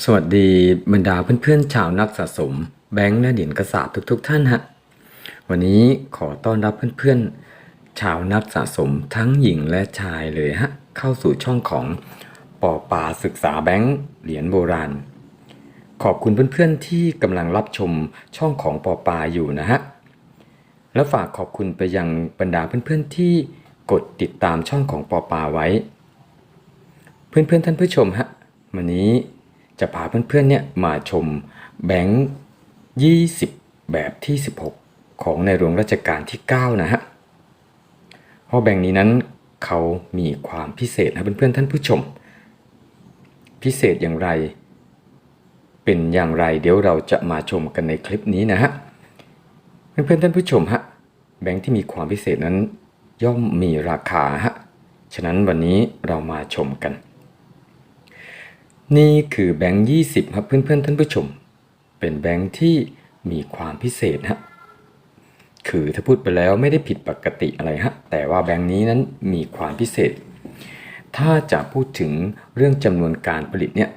สวัสดีบรรดาเพื่อนๆชาวนักสะสม แบงค์และเหรียญกระสาบทุกๆ ท่านฮะ วันนี้ขอต้อนรับเพื่อนๆ ชาวนักสะสมทั้งหญิงและชายเลยฮะ เข้าสู่ช่องของปอปาศึกษาแบงค์เหรียญโบราณ ขอบคุณเพื่อนๆที่กำลังรับชมช่องของปอปาอยู่นะฮะ และฝากขอบคุณไปยังบรรดาเพื่อนๆที่กดติดตามช่องของปอปาไว้ เพื่อนๆท่านผู้ชมฮะวันนี้ จะพาเพื่อนๆเนี่ยมาชมแบงค์20 แบบที่ 16 ของในหลวงรัชกาลที่ 9 นะฮะเพราะแบงค์นี้นั้นเขามีความพิเศษนะเพื่อนๆท่านผู้ชม พิเศษอย่างไร เป็นอย่างไรเดี๋ยวเราจะมาชมกันในคลิปนี้นะฮะเพื่อนๆท่านผู้ชมฮะแบงค์ที่มีความพิเศษนั้นย่อมมีราคาฮะฉะนั้นวันนี้เรามาชมกัน นี่คือแบงค์20ครับเพื่อนๆท่านผู้ชม เป็นแบงค์ที่มีความพิเศษฮะคือถ้าพูดไปแล้วไม่ได้ผิดปกติอะไรฮะแต่ว่าแบงค์นี้นั้นมีความพิเศษ ถ้าจะพูดถึงเรื่องจำนวนการผลิตเนี่ย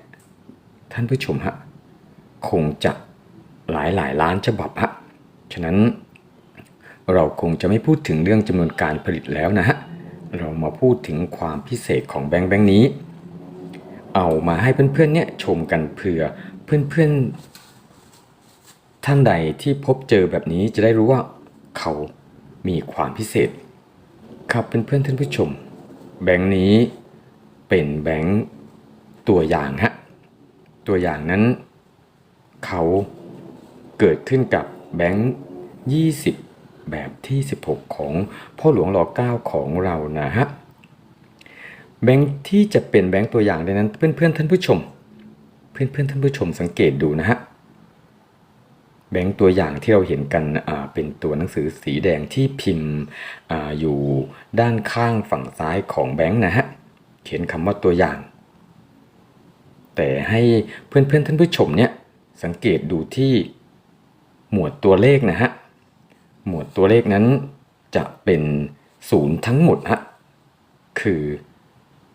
ท่านผู้ชมฮะคงจะหลายหลายล้านฉบับฮะฉะนั้นเราคงจะไม่พูดถึงเรื่องจำนวนการผลิตแล้วนะฮะเรามาพูดถึงความพิเศษของแบงค์แบงค์นี้ เอามาให้เพื่อนๆเนี่ยชมกันเผื่อเพื่อนๆท่านใดที่พบเจอแบบนี้จะได้รู้ว่าเขามีความพิเศษ ครับเพื่อนๆท่านผู้ชม แบงค์นี้เป็นแบงค์ตัวอย่างฮะตัวอย่างนั้น เขาเกิดขึ้นกับแบงค์20 แบบที่ 16 ของพ่อหลวงรอ9ของเรานะฮะ แบงค์ที่จะเป็นแบงค์ตัวอย่างดังนั้น เพื่อนๆท่านผู้ชม เพื่อนๆท่านผู้ชมสังเกตดูนะฮะแบงค์ตัวอย่างที่เราเห็นกันเป็นตัวหนังสือสีแดงที่พิมพ์ออยู่ด้านข้างฝั่งซ้ายของแบงค์นะฮะเขียนคำว่าตัวอย่าง แต่ให้เพื่อนๆท่านผู้ชมเนี่ยสังเกตดูที่หมวดตัวเลขนะฮะหมวดตัวเลขนั้นจะเป็นศูนย์ทั้งหมดฮะคือ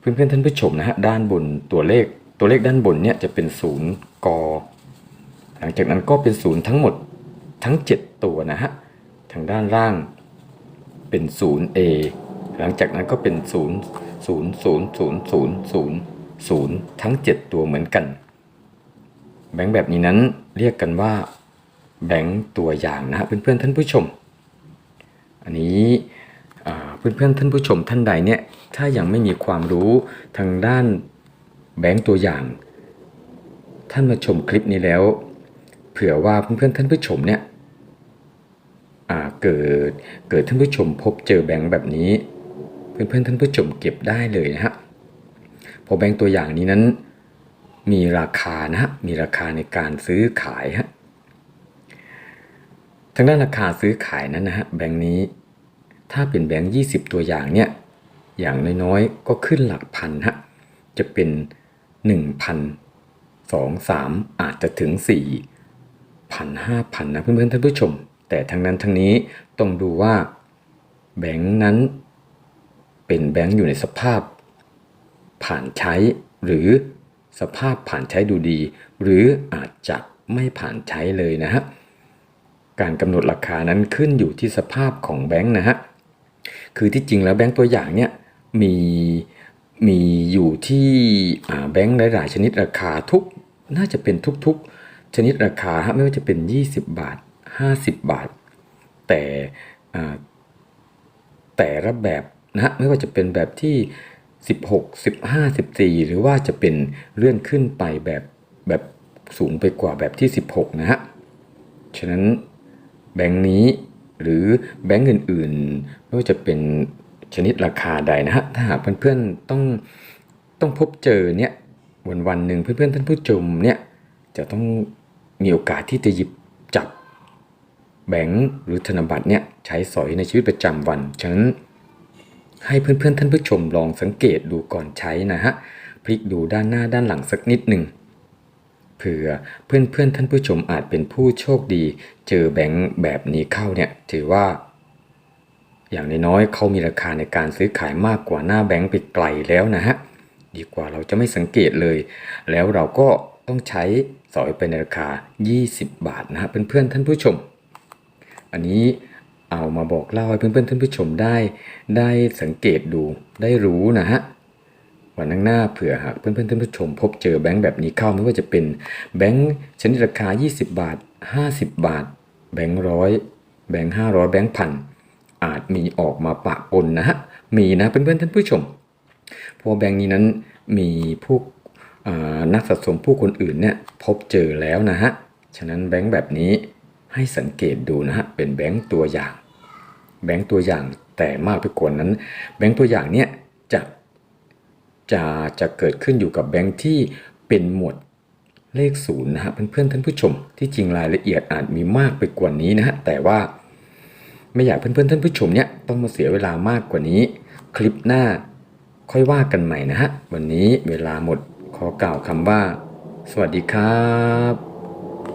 เพื่อนๆท่านผู้ชมนะฮะด้านบนตัวเลขตัวเลขด้านบนเนี่ยจะเป็นศูนย์กหลังจากนั้นก็เป็นศูนย์ทั้งหมดทั้ง 7 ตัวนะฮะทางด้านล่างเป็นศูนย์ A หลังจากนั้นก็เป็นศูนย์ศูนย์ศูนย์ศูนย์ศูนย์ศูนย์ศูนย์ทั้ง 7 ตัวเหมือนกัน แบงค์แบบนี้นั้นเรียกกันว่าแบงค์ตัวอย่างนะฮะเพื่อนๆท่านผู้ชม อันนี้ เพื่อนๆท่านผู้ชมท่านใดเนี่ยถ้ายังไม่มีความรู้ทางด้านแบงค์ตัวอย่าง ท่านมาชมคลิปนี้แล้ว เผื่อว่าเพื่อนๆท่านผู้ชมเนี่ยเกิดเกิดท่านผู้ชมพบเจอแบงค์แบบนี้ เพื่อนๆท่านผู้ชมเก็บได้เลยนะฮะพอแบงค์ตัวอย่างนี้นั้น มีราคานะฮะมีราคาในการซื้อขายฮะทางด้านราคาซื้อขายนั้นนะฮะแบงค์นี้ ถ้าเป็นแบงค์20 ตัวอย่างเนี่ย อย่างน้อยๆ ก็ขึ้นหลักพันฮะ จะเป็น 1,000 2 3 อาจจะถึง 4 พันห้าพันนะเพื่อนๆท่านผู้ชม แต่ทั้งนั้นทั้งนี้ต้องดูว่าแบงค์นั้นเป็นแบงค์อยู่ในสภาพ ผ่านใช้หรือสภาพผ่านใช้ดูดี หรืออาจจะไม่ผ่านใช้เลยนะฮะการกำหนดราคานั้นขึ้นอยู่ที่สภาพของแบงค์นะฮะ คือที่จริงแล้วแบงค์ตัวอย่างเนี่ยมีมีอยู่ที่แบงค์หลาย ๆ ชนิดราคาทุกน่าจะเป็นทุกๆ ชนิดราคาฮะไม่ว่าจะเป็น 20 บาท 50 บาท แต่แต่ละแบบนะฮะไม่ว่าจะเป็นแบบที่ 16 15 14 หรือว่าจะเป็นเลื่อนขึ้นไปแบบแบบสูงไปกว่าแบบที่ 16 นะฮะ ฉะนั้นแบงค์นี้ หรือแบงค์อื่นๆ ไม่ว่าจะเป็นชนิดราคาใดนะฮะ ถ้าหากเพื่อนๆต้องต้องพบเจอเนี่ยวันวันหนึ่งเพื่อนๆท่านผู้ชมเนี่ยจะต้องมีโอกาสที่จะหยิบจับแบงค์หรือธนบัตรเนี่ยใช้สอยในชีวิตประจำวันฉะนั้นให้เพื่อนๆท่านผู้ชมลองสังเกตดูก่อนใช้นะฮะพลิกดูด้านหน้าด้านหลังสักนิดหนึ่ง เผื่อเพื่อนๆท่านผู้ชมอาจเป็นผู้โชคดี เจอแบงค์แบบนี้เข้าเนี่ยถือว่า อย่างน้อยๆเขามีราคาในการซื้อขายมากกว่าหน้าแบงค์ไปไกลแล้วนะฮะดีกว่าเราจะไม่สังเกตเลย แล้วเราก็ต้องใช้สอยไปในราคา 20 บาทนะฮะเพื่อนๆท่านผู้ชม อันนี้เอามาบอกเล่าให้เพื่อนๆท่านผู้ชมได้ ได้สังเกตดูได้รู้นะฮะ ข้างหน้าเผื่อหากเพื่อนๆท่านผู้ชม พบเจอแบงค์แบบนี้เข้าไม่ว่าจะเป็นแบงค์ชนิดราคา 20 บาท 50 บาท แบงค์ร้อยแบงค์ห้าร้อยแบงค์พันอาจมีออกมาปะปนนะฮะมีนะเพื่อนๆท่านผู้ชมพราะแบงค์นี้นั้นมีพวกอ่านักสะสมผู้คนอื่นเนี่ยพบเจอแล้วนะฮะฉะนั้นแบงค์แบบนี้ให้สังเกตดูนะฮะเป็นแบงค์ตัวอย่าง แบงค์ตัวอย่างแต่มากไปกว่านั้น แบงค์ตัวอย่างเนี่ยจะ จะจะเกิดขึ้นอยู่กับแบงค์ที่เป็นหมวดเลขศูนย์นะฮะเพื่อนๆท่านผู้ชม ที่จริงรายละเอียดอาจมีมากไปกว่านี้นะฮะแต่ว่าไม่อยากเพื่อนๆท่านผู้ชมเนี่ยต้องมาเสียเวลามากกว่านี้ คลิปหน้าค่อยว่ากันใหม่นะฮะวันนี้เวลาหมดขอกล่าวคำว่า สวัสดีครับ